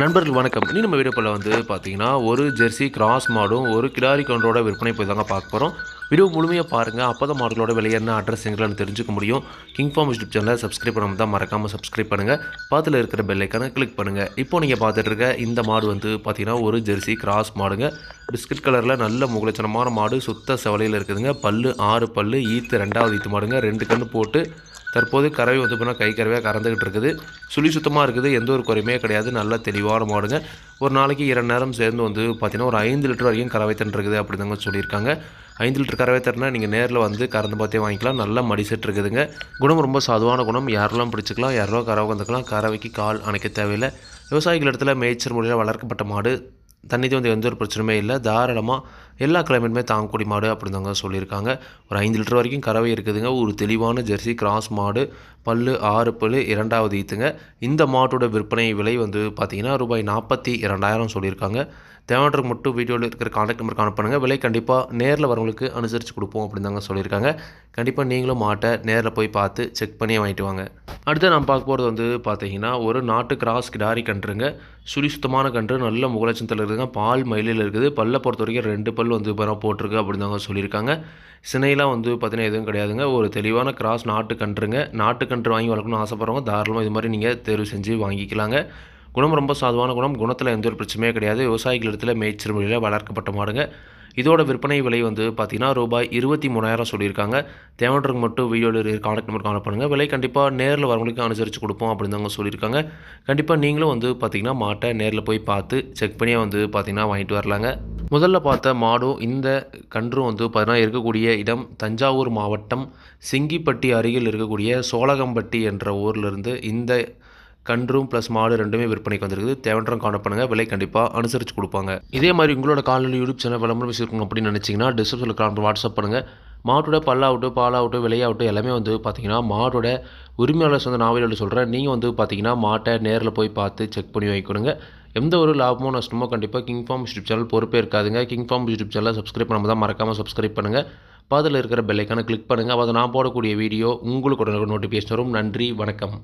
நண்பர்கள் வணக்கம். நீ நம்ம வீடியோவில் வந்து பார்த்தீங்கன்னா ஒரு ஜெர்சி கிராஸ் மாடும் ஒரு கிடாரி கவுண்டரோட விற்பனை போய் தாங்க பார்க்க போகிறோம் வீடியோ முழுமையாக பாருங்கள் அப்போ தான் மாடுகளோட விலை என்ன அட்ரஸ் எங்களான்னு தெரிஞ்சுக்க முடியும். கிங் ஃபார்ம் யூடியூப் சேனலை சப்ஸ்கிரைப் பண்ணாமல் தான் மறக்காமல் சப்ஸ்கிரைப் பண்ணுங்கள் பாத்தில் இருக்கிற பெல்லைக்கான கிளிக் பண்ணுங்கள் இப்போ நீங்கள் பார்த்துட்டு இருக்க இந்த மாடு வந்து பார்த்தீங்கன்னா ஒரு ஜெர்சி கிராஸ் மாடுங்க. பிஸ்கட் கலரில் நல்ல முகலட்சணமான மாடு சுத்த செவலையில் இருக்குதுங்க. பல்லு ஆறு பல்லு ஈத்து ரெண்டாவது ஈத்து மாடுங்க. ரெண்டு கன்று போட்டு தற்போது கறவை வந்து பார்த்தீங்கன்னா கை கறவையாக கறந்துக்கிட்டு இருக்குது. சுழி சுத்தமாக இருக்குது. எந்த ஒரு குறையுமே கிடையாது. நல்ல தெளிவான மாடுங்க. ஒரு நாளைக்கு இரண்டு நேரம் சேர்ந்து வந்து பார்த்திங்கன்னா ஒரு ஐந்து லிட்டர் வரைக்கும் கறவை தன் இருக்குது அப்படிதாங்க சொல்லியிருக்காங்க. ஐந்து லிட்டர் கறவை தரனா நீங்கள் நேரில் வந்து கறந்து பார்த்தே வாங்கிக்கலாம். நல்ல மடி செட் இருக்குதுங்க. குணம் ரொம்ப சாதுவான குணம். யாரெல்லாம் பிடிச்சிக்கலாம் யாரெல்லாம் கறவை வந்துக்கலாம் கறவைக்கு கால் அணைக்க தேவையில்லை. விவசாயிகள் இடத்துல மேய்ச்சல் முறையில் வளர்க்கப்பட்ட மாடு தண்ணி தேவந்தி எந்த ஒரு பிரச்சனையுமே இல்லை. தாராளமாக எல்லா கிளைமேட்டுமே தாங்கக்கூடிய மாடு அப்படின்னு தாங்க சொல்லியிருக்காங்க. ஒரு ஐந்து லிட்டர் வரைக்கும் கறவை இருக்குதுங்க. ஒரு தெளிவான ஜெர்சி கிராஸ் மாடு பல்லு ஆறு பல்லு இரண்டாவது ஈத்துங்க. இந்த மாட்டோட விற்பனை விலை வந்து பார்த்தீங்கன்னா ரூபாய் நாற்பத்தி இரண்டாயிரம் சொல்லியிருக்காங்க. தேவையானவருக்கு மட்டும் வீடியோவில் இருக்கிற காண்டாக்ட் நம்பருக்கு அனுப்புங்க விலை கண்டிப்பாக நேரில் வரவங்களுக்கு அனுசரித்து கொடுப்போம் அப்படின்னு தாங்க சொல்லியிருக்காங்க. கண்டிப்பாக நீங்களும் மாட்டை நேரில் போய் பார்த்து செக் பண்ணி வாங்கிட்டு வாங்க. அடுத்து நான் பார்க்க போகிறது வந்து பார்த்தீங்கன்னா ஒரு நாட்டு கிராஸ் கிடாரி கன்றுங்க. சுழி சுத்தமான கன்று நல்ல முகலட்சத்தில் இருக்குதுங்க. பால் மயிலில் இருக்குது. பல்லை பொறுத்த வரைக்கும் ரெண்டு பல் வந்து இப்போ போட்டிருக்கு அப்படின்னு தாங்க சொல்லியிருக்காங்க. சினையெலாம் வந்து பார்த்தீங்கன்னா எதுவும் கிடையாதுங்க. ஒரு தெளிவான கிராஸ் நாட்டு கன்றுங்க. நாட்டு கன்று வாங்கி வளர்க்கணும்னு ஆசைப்படுறவங்க தாராளமாக இது மாதிரி நீங்கள் தேர்வு செஞ்சு வாங்கிக்கலாங்க. குணம் ரொம்ப சாதுவான குணம். குணத்தில் எந்த ஒரு பிரச்சனையே கிடையாது. விவசாயிகள் இடத்துல மேய்ச்சல் முறையில் வளர்க்கப்பட்ட மாடுங்க. இதோட விற்பனை விலை வந்து பார்த்தீங்கன்னா ரூபாய் இருபத்தி மூணாயிரம் சொல்லியிருக்காங்க. தேவைன்றவங்க மட்டும் வீடியோவில் கான்டாக்ட் நம்பர் காண பண்ணுங்கள் விலை கண்டிப்பாக நேரில் வரவங்களுக்கு அனுசரித்து கொடுப்போம் அப்படின்னு தாங்க சொல்லியிருக்காங்க. கண்டிப்பாக நீங்களும் வந்து பார்த்தீங்கன்னா மாட்டை நேரில் போய் பார்த்து செக் பண்ணியே வந்து பார்த்திங்கன்னா வாங்கிட்டு வரலாங்க. முதல்ல பார்த்த மாடும் இந்த கன்றும் வந்து பார்த்தீங்கன்னா இருக்கக்கூடிய இடம் தஞ்சாவூர் மாவட்டம் சிங்கிப்பட்டி அருகில் இருக்கக்கூடிய சோழகம்பட்டி என்ற ஊர்லேருந்து இந்த கன்றும் ப்ளஸ் மாடு ரெண்டுமே விற்பனைக்கு வந்திருக்குது. தேவைன்றம் காண பண்ணுங்கள் விலை கண்டிப்பாக அனுசரித்து கொடுப்பாங்க. இதே மாதிரி உங்களோட காலநிலை யூடியூப் சேனல் விளம்பரம் வச்சுருக்கணும் அப்படின்னு நினச்சிங்கன்னா டிஸ்கிரிப்ஷனில் கால் வாட்ஸ்அப் பண்ணுங்கள் மாட்டோட பல்லாகட்டும் பாலாகட்டும் விலையாகட்டும் எல்லாமே வந்து பார்த்திங்கன்னா மாட்டோட உரிமையாளர் சொந்த நாவலில் சொல்கிறேன் நீங்கள் வந்து பார்த்தீங்கன்னா மாட்டை நேரில் போய் பார்த்து செக் பண்ணி வாங்கிக்கொடுங்க. எந்த ஒரு லாபமோ நஷ்டமோ கண்டிப்பாக கிங் ஃபார்ம் யூடியூப் சேனல் பொறுப்பே இருக்காதுங்க. கிங் ஃபார்ம் யூடியூப் சேனலை சப்ஸ்கிரைப் பண்ணாமல் தான் மறக்காமல் சப்ஸ்கிரைப் பண்ணுங்கள் பாதில் இருக்கிற பெல்லைக்கான கிளிக் பண்ணுங்கள் அப்போ நான் போடக்கூடிய வீடியோ உங்களுக்கு நோட்டிஃபிகேஷன் வரும். நன்றி வணக்கம்.